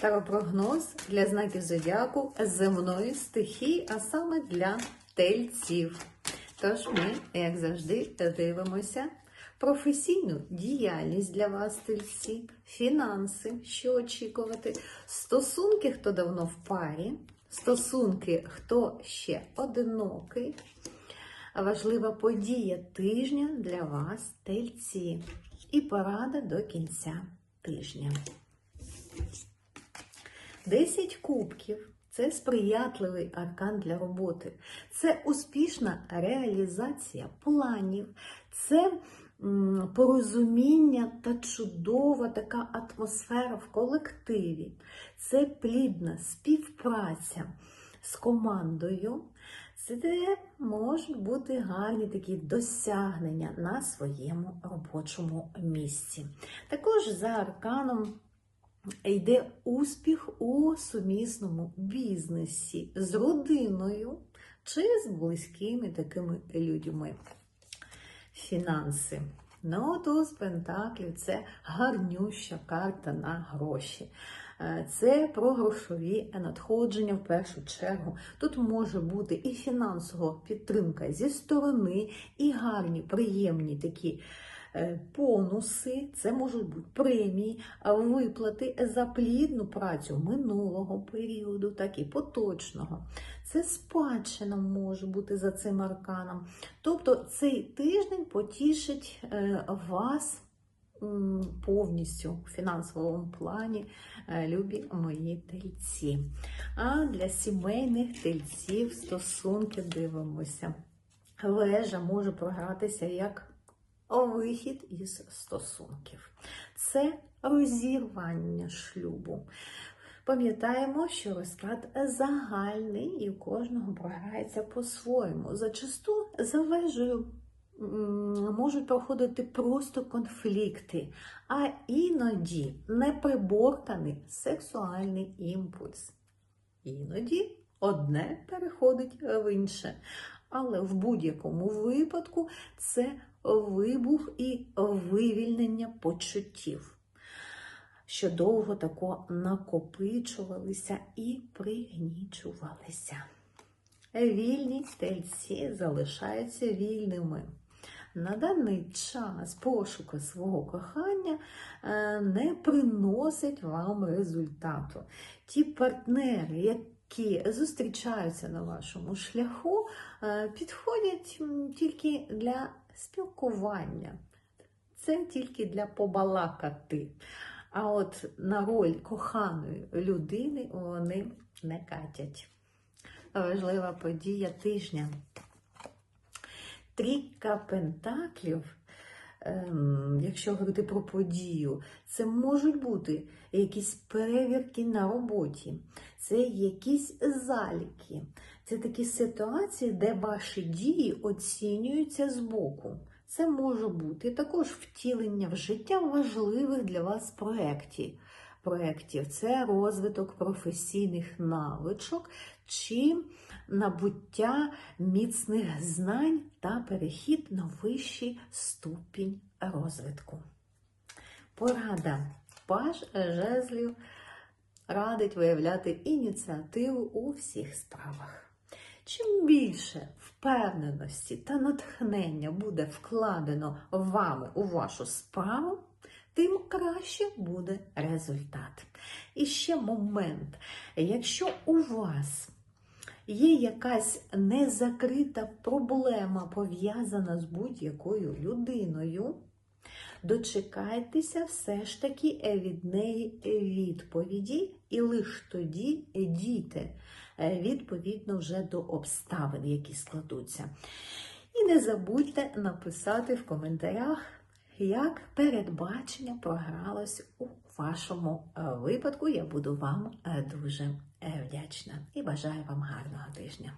Таропрогноз для знаків зодіаку земної стихії, а саме для тельців. Тож ми, як завжди, дивимося професійну діяльність для вас, тельці, фінанси, що очікувати, стосунки, хто давно в парі, стосунки, хто ще одинокий. Важлива подія тижня для вас, тельці, і порада до кінця тижня. 10 кубків це сприятливий аркан для роботи, це успішна реалізація планів, це порозуміння та чудова така атмосфера в колективі, це плідна співпраця з командою. Це можуть бути гарні такі досягнення на своєму робочому місці. Також за арканом йде успіх у сумісному бізнесі з родиною чи з близькими такими людьми. Фінанси. Ну, туз Пентаклів це гарнюща карта на гроші. Е, Це про грошові надходження в першу чергу. Тут може бути і фінансова підтримка зі сторони, і гарні, приємні такі е, бонуси, це можуть бути премії, виплати за плідну працю минулого періоду, так і поточного. Це спадщина може бути за цим арканом. Тобто цей тиждень потішить е, вас повністю в фінансовому плані, е, любі мої тельці. А для сімейних тельців стосунки дивимося. Вежа може програтися як вихід із стосунків. Це розірвання шлюбу. Пам'ятаємо, що розклад загальний і у кожного програється по-своєму. Зачасту за вежею можуть проходити просто конфлікти, а іноді неприборканий сексуальний імпульс. Іноді одне переходить в інше. Але в будь-якому випадку це вибух і вивільнення почуттів що довго тако накопичувалися і пригнічувалися. Вільні тельці залишаються вільними. На даний час пошуку свого кохання е, не приносить вам результату. Ті партнери, які зустрічаються на вашому шляху, е, підходять тільки для спілкування. Це тільки для побалакати. А от на роль коханої людини вони не катять. Важлива подія тижня. Трійка пентаклів, якщо говорити про подію, це можуть бути якісь перевірки на роботі, це якісь заліки, це такі ситуації, де ваші дії оцінюються збоку. Це може бути також втілення в життя важливих для вас проєктів. проєктів. Це розвиток професійних навичок чи набуття міцних знань та перехід на вищий ступінь розвитку. Порада. Паж жезлів радить виявляти ініціативу у всіх справах. Чим більше впевненості та натхнення буде вкладено вами у вашу справу, тим краще буде результат. І ще момент, якщо у вас є якась незакрита проблема, пов'язана з будь-якою людиною, дочекайтеся все ж таки від неї відповіді, і лише тоді дійте е, відповідно вже до обставин, які складуться. І не забудьте написати в коментарях, як передбачення програлось у вашому е, випадку. Я буду вам е, дуже вдячна і бажаю вам гарного тижня.